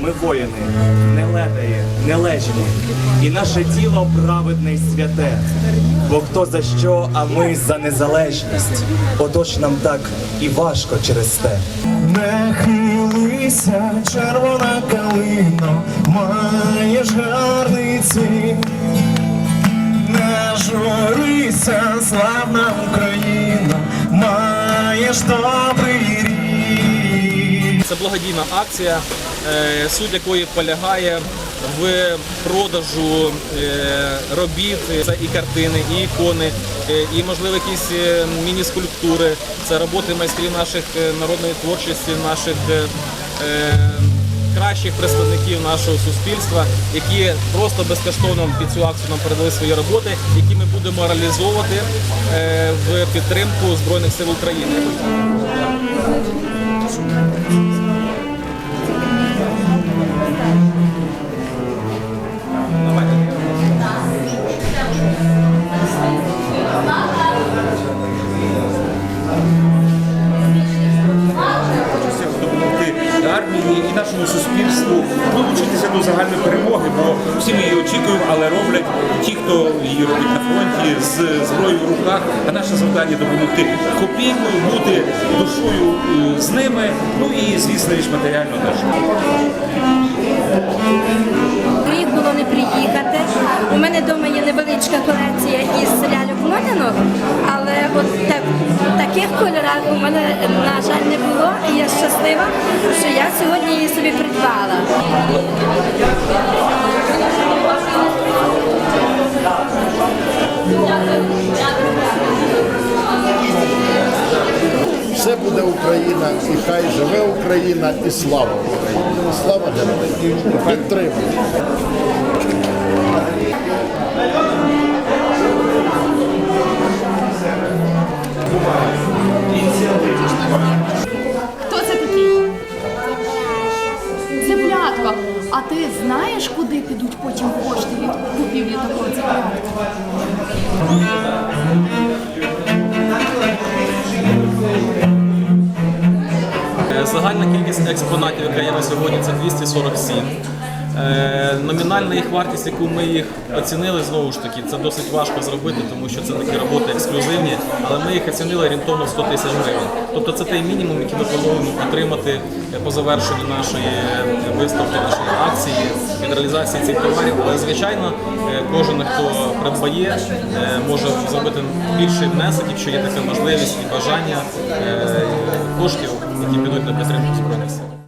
Ми воїни, не ледаї, не лежні, і наше тіло праведне й святе. Бо хто за що, а ми за незалежність. Отож нам так і важко через те. Не хилися, червона калино, маєш гарний цвіт. Не журися, славна Україна, маєш добрий рік. Це благодійна акція, е, суть якої полягає в продажу е, робіт. Це і картини, і ікони, е, і можливо якісь міні-скульптури. Це роботи майстрів наших народної творчості, наших е, представників нашого суспільства, які просто безкоштовно під цю акцію нам передали свої роботи, які ми будемо реалізовувати е, в підтримку Збройних сил України. Армії і нашому суспільству долучитися до загальної перемоги, бо всі ми її очікуємо, але роблять ті, хто її робить на фронті з зброєю в руках. А наше завдання допомогти копійкою, бути душою е, з ними. Ну і звісно річ матеріально теж. Гріх було не приїхати. У мене вдома є невеличка колекція із ляльок мотанок, але от так, таких кольорах у мене, на жаль, не було. І я щаслива, що я сьогодні її собі придбала. Все буде Україна, і хай живе Україна, і слава Україні. Слава героям. Підтримуємо. Знаєш, куди підуть потім кошти від купівлі такого цеплятка? Е, Загальна кількість експонатів, яка є на сьогодні, це 247. Е, Номінальна їх вартість, яку ми їх оцінили, знову ж таки, це досить важко зробити, тому що це такі роботи ексклюзивні, але ми їх оцінили орієнтовно 100 тисяч гривень. Тобто це той мінімум, який ми плануємо отримати по завершенню нашої виставки, нашої акції від реалізації цих товарів. Але звичайно, е, кожен, хто придбає, е, може зробити більший внесок, якщо є така можливість і бажання коштів, які підуть на підтримку збройних сил.